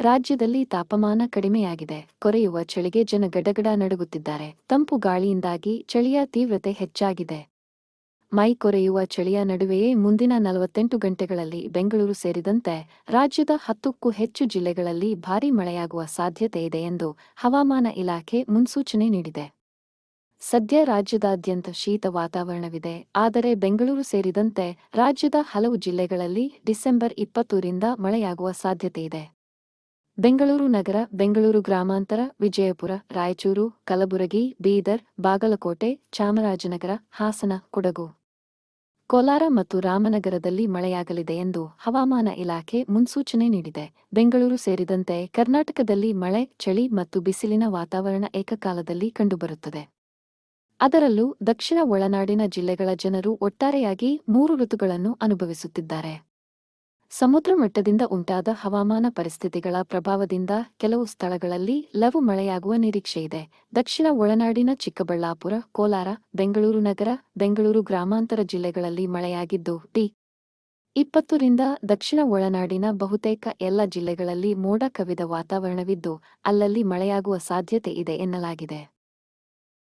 ರಾಜ್ಯದಲ್ಲಿ ತಾಪಮಾನ ಕಡಿಮೆಯಾಗಿದೆ. ಕೊರೆಯುವ ಚಳಿಗೆ ಜನ ಗಡಗಡ ನಡುಗುತ್ತಿದ್ದಾರೆ. ತಂಪು ಗಾಳಿಯಿಂದಾಗಿ ಚಳಿಯ ತೀವ್ರತೆ ಹೆಚ್ಚಾಗಿದೆ. ಮೈ ಕೊರೆಯುವ ಚಳಿಯ ನಡುವೆಯೇ ಮುಂದಿನ ನಲವತ್ತೆಂಟು ಗಂಟೆಗಳಲ್ಲಿ ಬೆಂಗಳೂರು ಸೇರಿದಂತೆ ರಾಜ್ಯದ ಹತ್ತಕ್ಕೂ ಹೆಚ್ಚು ಜಿಲ್ಲೆಗಳಲ್ಲಿ ಭಾರೀ ಮಳೆಯಾಗುವ ಸಾಧ್ಯತೆ ಇದೆ ಎಂದು ಹವಾಮಾನ ಇಲಾಖೆ ಮುನ್ಸೂಚನೆ ನೀಡಿದೆ. ಸದ್ಯ ರಾಜ್ಯದಾದ್ಯಂತ ಶೀತ ವಾತಾವರಣವಿದೆ. ಆದರೆ ಬೆಂಗಳೂರು ಸೇರಿದಂತೆ ರಾಜ್ಯದ ಹಲವು ಜಿಲ್ಲೆಗಳಲ್ಲಿ ಡಿಸೆಂಬರ್ ಇಪ್ಪತ್ತೂರಿಂದ ಮಳೆಯಾಗುವ ಸಾಧ್ಯತೆಯಿದೆ ಬೆಂಗಳೂರು ನಗರ, ಬೆಂಗಳೂರು ಗ್ರಾಮಾಂತರ, ವಿಜಯಪುರ, ರಾಯಚೂರು, ಕಲಬುರಗಿ, ಬೀದರ್, ಬಾಗಲಕೋಟೆ, ಚಾಮರಾಜನಗರ, ಹಾಸನ, ಕೊಡಗು. ಕೋಲಾರ ಮತ್ತು ರಾಮನಗರದಲ್ಲಿ ಮಳೆಯಾಗಲಿದೆ ಎಂದು ಹವಾಮಾನ ಇಲಾಖೆ ಮುನ್ಸೂಚನೆ ನೀಡಿದೆ. ಬೆಂಗಳೂರು ಸೇರಿದಂತೆ ಕರ್ನಾಟಕದಲ್ಲಿ ಮಳೆ, ಚಳಿ ಮತ್ತು ಬಿಸಿಲಿನ ವಾತಾವರಣ ಏಕಕಾಲದಲ್ಲಿ ಕಂಡುಬರುತ್ತದೆ. ಅದರಲ್ಲೂ ದಕ್ಷಿಣ ಒಳನಾಡಿನ ಜಿಲ್ಲೆಗಳ ಜನರು ಒಟ್ಟಾರೆಯಾಗಿ ಮೂರು ಋತುಗಳನ್ನು ಅನುಭವಿಸುತ್ತಿದ್ದಾರೆ. ಸಮುದ್ರ ಮಟ್ಟದಿಂದ ಉಂಟಾದ ಹವಾಮಾನ ಪರಿಸ್ಥಿತಿಗಳ ಪ್ರಭಾವದಿಂದ ಕೆಲವು ಸ್ಥಳಗಳಲ್ಲಿ ಲವು ಮಳೆಯಾಗುವ ನಿರೀಕ್ಷೆಯಿದೆ ದಕ್ಷಿಣ ಒಳನಾಡಿನ ಚಿಕ್ಕಬಳ್ಳಾಪುರ, ಕೋಲಾರ, ಬೆಂಗಳೂರು ನಗರ, ಬೆಂಗಳೂರು ಗ್ರಾಮಾಂತರ ಜಿಲ್ಲೆಗಳಲ್ಲಿ ಮಳೆಯಾಗಿದ್ದು ಟಿ ಇಪ್ಪತ್ತರಿಂದ ದಕ್ಷಿಣ ಒಳನಾಡಿನ ಬಹುತೇಕ ಎಲ್ಲ ಜಿಲ್ಲೆಗಳಲ್ಲಿ ಮೋಡ ಕವಿದ ವಾತಾವರಣವಿದ್ದು, ಅಲ್ಲಲ್ಲಿ ಮಳೆಯಾಗುವ ಸಾಧ್ಯತೆ ಇದೆ ಎನ್ನಲಾಗಿದೆ.